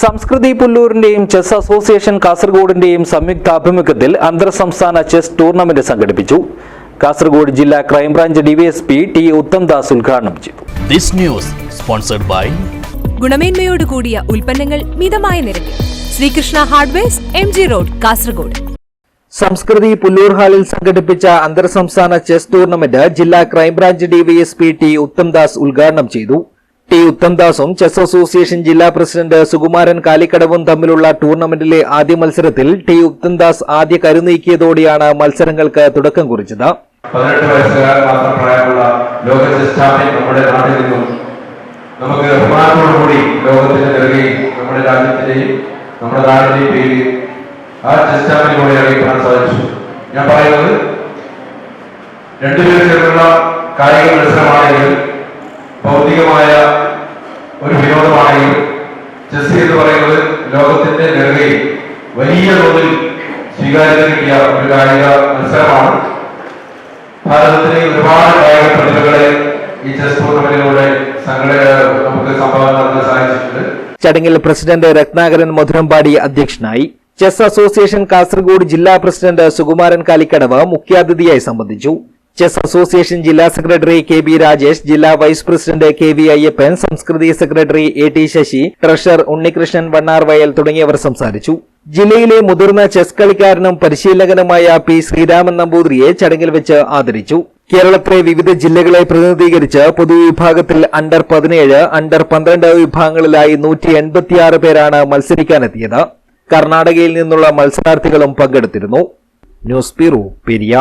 സംസ്കൃതി പുല്ലൂരിന്റെയും chess association കാസർഗോഡിന്റെയും സംയുക്താഭിമുഖ്യത്തിൽ അന്തർ സംസ്ഥാന chess tournament സംഘടിപ്പിച്ചു. കാസർഗോഡ് ജില്ലാ ക്രൈംബ്രാഞ്ച് ഡിവൈഎസ്പി ടി ഉത്തംദാസ് ഉദ്ഘാടനം ചെയ്തു. ദിസ് ന്യൂസ് സ്പോൺസർഡ് ബൈ ഗുണമേന്മയോട് കൂടിയ ഉൽപ്പന്നങ്ങൾ മിതമായ നിരക്കിൽ. Sreekrishna hardwares M G road Kasaragod. Samskriti Pullur ഹാളിൽ സംഘടിപ്പിച്ച അന്തർ സംസ്ഥാന ചെസ് ടൂർണമെന്റ് ജില്ലാ crime branch DYSP T Uthamdas ഉദ്ഘാടനം ചെയ്തു. ടി. ഉത്തംദാസും ചെസ് അസോസിയേഷൻ ജില്ലാ പ്രസിഡന്റ് സുകുമാരൻ കാലിക്കടവും തമ്മിലുള്ള ടൂർണമെന്റിലെ ആദ്യ മത്സരത്തിൽ ടി. ഉത്തംദാസ് ആദ്യ കരുനീക്കിയതോടെയാണ് മത്സരങ്ങൾക്ക് തുടക്കം കുറിച്ചത്. പതിനെട്ട് വയസ്സുകാരൻ മാത്രം പ്രായമുള്ള ലോക നമ്മുടെ നമുക്ക് നമ്മുടെ നമ്മുടെ പേരിൽ ആ ഞാൻ പറയുന്നത് രണ്ടുപേരും ചേർന്നുള്ള കായിക മത്സരമാണെങ്കിൽ ചെസ് എന്ന് പറയുന്നത് ലോകത്തിന്റെ നെറുകയിൽ വലിയ തോതിൽ സ്വീകാര്യത കിട്ടിയ ഒരു കായിക മത്സരമാണ്. ഭാരതത്തിലെ ഒരുപാട് കായിക പ്രതിഭകളെ ഈ ചെസ് ടൂർണമെന്റിലൂടെ നമുക്ക് സംഭാവന നൽകാൻ സാധിച്ചിട്ടുണ്ട്. ചടങ്ങിൽ പ്രസിഡന്റ് രത്നാകരൻ മധുരമ്പാടി അധ്യക്ഷനായി. ചെസ് അസോസിയേഷൻ കാസർഗോഡ് ജില്ലാ പ്രസിഡന്റ് സുകുമാരൻ കാലിക്കടവ് മുഖ്യാതിഥിയായി സംബന്ധിച്ചു. ചെസ് അസോസിയേഷൻ ജില്ലാ സെക്രട്ടറി കെ ബി രാജേഷ് ജില്ലാ vice president K V Ayyappan Samskriti secretary A T Sasi treasurer Unnikrishnan Vannarvayal തുടങ്ങിയവർ സംസാരിച്ചു. ജില്ലയിലെ മുതിർന്ന ചെസ് കളിക്കാരനും പരിശീലകനുമായ പി ശ്രീരാമൻ നമ്പൂതിരിയെ ചടങ്ങിൽ വെച്ച് ആദരിച്ചു. കേരളത്തിലെ വിവിധ ജില്ലകളെ പ്രതിനിധീകരിച്ച് പൊതുവിഭാഗത്തിൽ അണ്ടർ പതിനേഴ് അണ്ടർ പന്ത്രണ്ട് വിഭാഗങ്ങളിലായി നൂറ്റി എൺപത്തിയാറ് പേരാണ് മത്സരിക്കാനെത്തിയത്. കർണാടകയിൽ നിന്നുള്ള മത്സരാർത്ഥികളും പങ്കെടുത്തിരുന്നു. News bureau Periya.